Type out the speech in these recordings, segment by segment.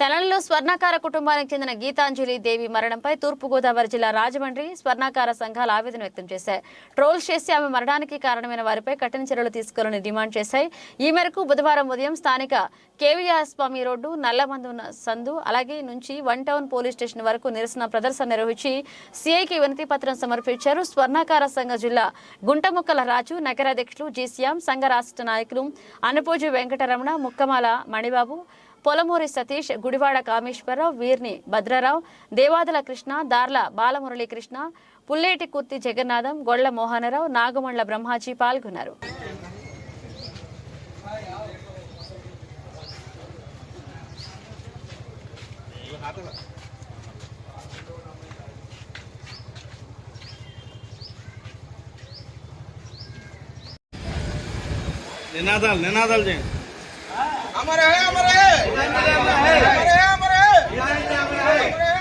తెలంగాణలో స్వర్ణాకార కుటుంబానికి చెందిన గీతాంజలి దేవి మరణంపై తూర్పుగోదావరి జిల్లా రాజమండ్రి స్వర్ణాకార సంఘాలు ఆవేదన వ్యక్తం చేశాయి. ట్రోల్స్ చేసి ఆమె మరణానికి కారణమైన వారిపై కఠిన చర్యలు తీసుకోవాలని డిమాండ్ చేశాయి. ఈ మేరకు బుధవారం ఉదయం స్థానిక కేవీఆర్ స్వామి రోడ్డు నల్లమందు సందు అలాగే నుంచి వన్ టౌన్ పోలీస్ స్టేషన్ వరకు నిరసన ప్రదర్శన నిర్వహించి సీఐకి వినతి పత్రం సమర్పించారు. స్వర్ణాకార సంఘ జిల్లా గుంటముక్కల రాజు నగరాధ్యక్షులు జీసీఎం సంఘ రాష్ట్ర నాయకులు అనుపూజి వెంకటరమణ ముక్కమాల మణిబాబు పొలమూరి సతీష్ గుడివాడ కామేశ్వరరావు వీర్ని భద్రరావు దేవాదల కృష్ణ దార్ల బాలమురళీ కృష్ణ పుల్లేటి కుర్తి జగన్నాథం గొళ్ళ మోహనరావు నాగమండ్ల బ్రహ్మాజీ పాల్గొన్నారు. నినాదాలు నినాదాలు చేయండి. अमर है अमर है अमर है अमर है अमर है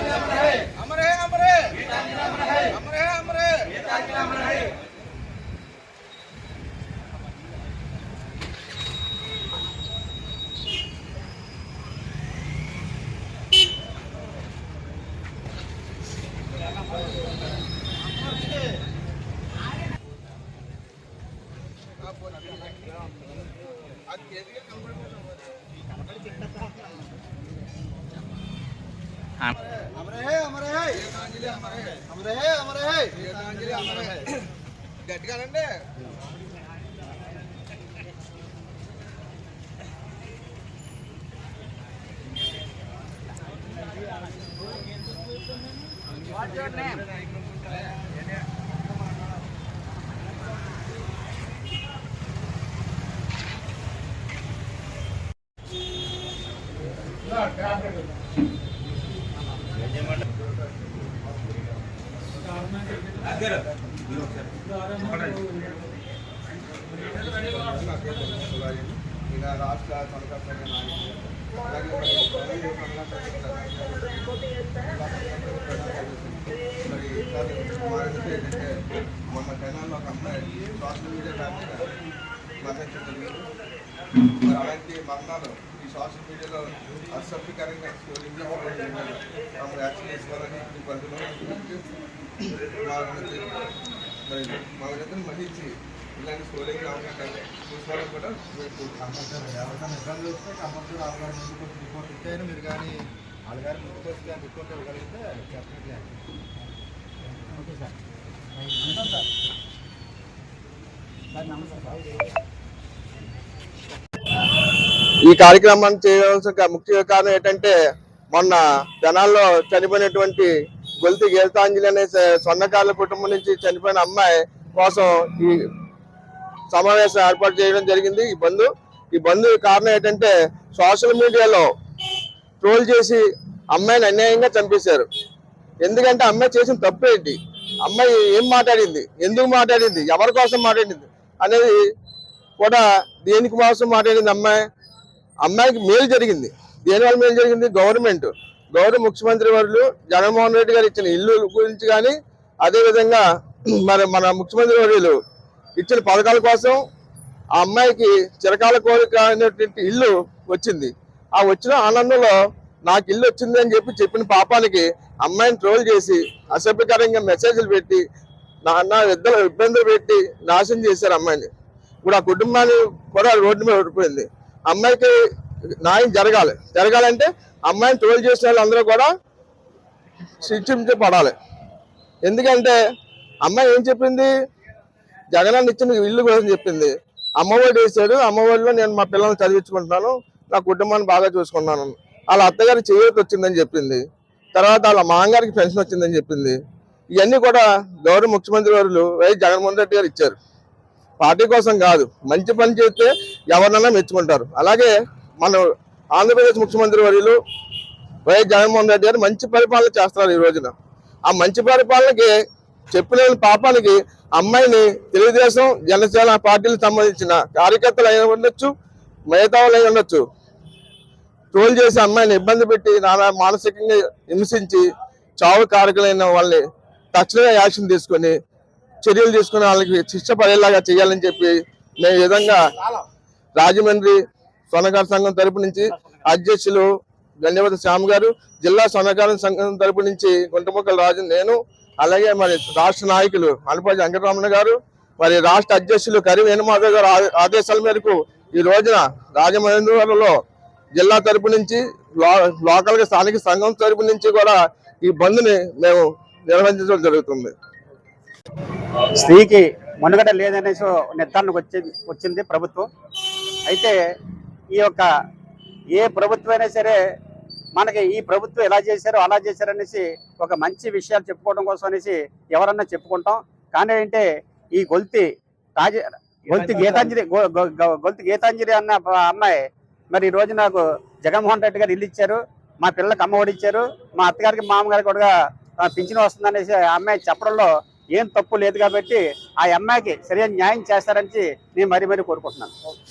अमर है अमर है अमर है अमर है గట్టిగానండి What's your name? ఇలా రాష్ట్ర సొంత సంఘ నాయకులు అలాగే మరి మరి ఏంటంటే మొన్న తెలంగాణలో ఒక అమ్మాయి సోషల్ మీడియా వ్యాప్తంగా మరణించడం జరిగింది మరి అలాంటి మరణాలు ఈ సోషల్ మీడియాలో అసభ్యకరంగా స్టోరింగ్ యాక్షన్ తీసుకోవాలని ఈ మరి ఇలాంటి కూడా ఎవరికైనా ఇబ్బంది వస్తే కంపల్సరీ వాళ్ళ ముందుకు రిపోర్ట్ మీరు కానీ వాళ్ళ గారి ముందుకు రిపోర్ట్ ఇవ్వగలిగితే definitely okay sir sir sir నమస్తే ఈ కార్యక్రమాన్ని చేయవలసిన ముఖ్య కారణం ఏంటంటే మొన్న జనాల్లో చనిపోయినటువంటి గొలితి గీతాంజలి అనే స- స్వర్ణకారుల కుటుంబం నుంచి చనిపోయిన అమ్మాయి కోసం ఈ సమావేశం ఏర్పాటు చేయడం జరిగింది. ఈ బంధు ఈ బంధు కారణం ఏంటంటే సోషల్ మీడియాలో ట్రోల్ చేసి అమ్మాయిని అన్యాయంగా చంపేశారు. ఎందుకంటే అమ్మాయి చేసిన తప్పు ఏంటి? అమ్మాయి ఏం మాట్లాడింది? ఎందుకు మాట్లాడింది? ఎవరి కోసం మాట్లాడింది? అనేది కూడా దేనికి కోసం మాట్లాడింది అమ్మాయి? అమ్మాయికి మేలు జరిగింది. దేనివల్ల మేలు జరిగింది? గవర్నమెంట్. గౌరవ ముఖ్యమంత్రి వర్యులు జగన్మోహన్ రెడ్డి గారు ఇచ్చిన ఇల్లు గురించి కానీ అదేవిధంగా మరి మన ముఖ్యమంత్రి వర్యులు ఇచ్చిన పథకాల కోసం ఆ అమ్మాయికి చిరకాల కోరిక అనేటువంటి ఇల్లు వచ్చింది. ఆ వచ్చిన ఆనందంలో నాకు ఇల్లు వచ్చింది అని చెప్పి చెప్పిన పాపానికి అమ్మాయిని ట్రోల్ చేసి అసభ్యకరంగా మెసేజ్లు పెట్టి నా నా ఇద్దరు ఇబ్బందులు పెట్టి నాశనం చేశారు అమ్మాయిని. ఇప్పుడు ఆ కుటుంబాన్ని కూడా రోడ్డు మీద ఓడిపోయింది. అమ్మాయికి న్యాయం జరగాలి. జరగాలంటే అమ్మాయిని ట్రోల్ చేసిన వాళ్ళందరూ కూడా శిక్షించబడాలి ఎందుకంటే అమ్మాయి ఏం చెప్పింది? జగనాన్ని ఇచ్చిన ఇల్లు కోసం చెప్పింది. అమ్మఒడి వేసాడు అమ్మఒడిలో నేను మా పిల్లల్ని చదివించుకుంటున్నాను. నా కుటుంబాన్ని బాగా చూసుకున్నాను. వాళ్ళ అత్తగారి చేయూత వచ్చిందని చెప్పింది. తర్వాత వాళ్ళ మామగారికి పెన్షన్ వచ్చిందని చెప్పింది. ఇవన్నీ కూడా గౌరవ ముఖ్యమంత్రి వారు వైఎస్ జగన్మోహన్ రెడ్డి గారు ఇచ్చారు. పార్టీ కోసం కాదు. మంచి పని చేస్తే ఎవరినైనా మెచ్చుకుంటారు. అలాగే మన ఆంధ్రప్రదేశ్ ముఖ్యమంత్రి వర్యులు వైఎస్ జగన్మోహన్ రెడ్డి గారు మంచి పరిపాలన చేస్తున్నారు ఈ రోజున. ఆ మంచి పరిపాలనకి చెప్పలేని పాపానికి అమ్మాయిని తెలుగుదేశం జనసేన పార్టీలకు సంబంధించిన కార్యకర్తలు అయి ఉండొచ్చు మిగతా అయి ఉండొచ్చు. ట్రోల్ చేసి అమ్మాయిని ఇబ్బంది పెట్టి నానా మానసికంగా హింసించి చావు కారకులైన వాళ్ళని తక్షణమే యాక్షన్ తీసుకొని చర్యలు తీసుకుని వాళ్ళకి శిక్ష పడేలాగా చేయాలని చెప్పి మేము విధంగా రాజమండ్రి స్వర్ణకార సంఘం తరపు నుంచి అధ్యక్షులు ధన్యవాద శ్యామ్ గారు జిల్లా స్వర్ణకార సంఘం తరపు నుంచి గుంటముక్కల రాజు నేను అలాగే మరి రాష్ట్ర నాయకులు అనుపాజి వెంకటరమణ గారు మరి రాష్ట్ర అధ్యక్షులు కరి వేణుమాధవ్ గారు ఆ- ఆదేశాల మేరకు ఈ రోజున రాజమహేంద్రవరంలో జిల్లా తరపు నుంచి లోకల్గా స్థానిక సంఘం తరపు నుంచి కూడా ఈ బంద్ని మేము నిర్వహించడం జరుగుతుంది. స్త్రీకి మనుగడ లేదనేసి నిర్ధారణకు వచ్చింది ప్రభుత్వం. అయితే ఈ యొక్క ఏ ప్రభుత్వైనా సరే మనకి ఈ ప్రభుత్వం ఎలా చేశారో అలా చేశారనేసి ఒక మంచి విషయాలు చెప్పుకోవడం కోసం అనేసి ఎవరన్నా చెప్పుకుంటాం. కానీ ఏంటంటే ఈ గొల్తి రాజ గొల్తి గీతాంజలి గొ- గొ- గొల్తి గీతాంజలి అన్న అమ్మాయి మరి ఈ రోజు నాకు జగన్మోహన్ రెడ్డి గారు ఇల్లు ఇచ్చారు. మా పిల్లలకు అమ్మ ఒడి ఇచ్చారు. మా అత్తగారికి మామగారికి కూడా పింఛను వస్తుంది వస్తుందనేసి ఆ అమ్మాయి చెప్పడంలో ఏం తప్పు లేదు కాబట్టి ఆ అమ్మాయికి సరైన న్యాయం చేస్తారని నేను మరీ మరీ కోరుకుంటున్నాను.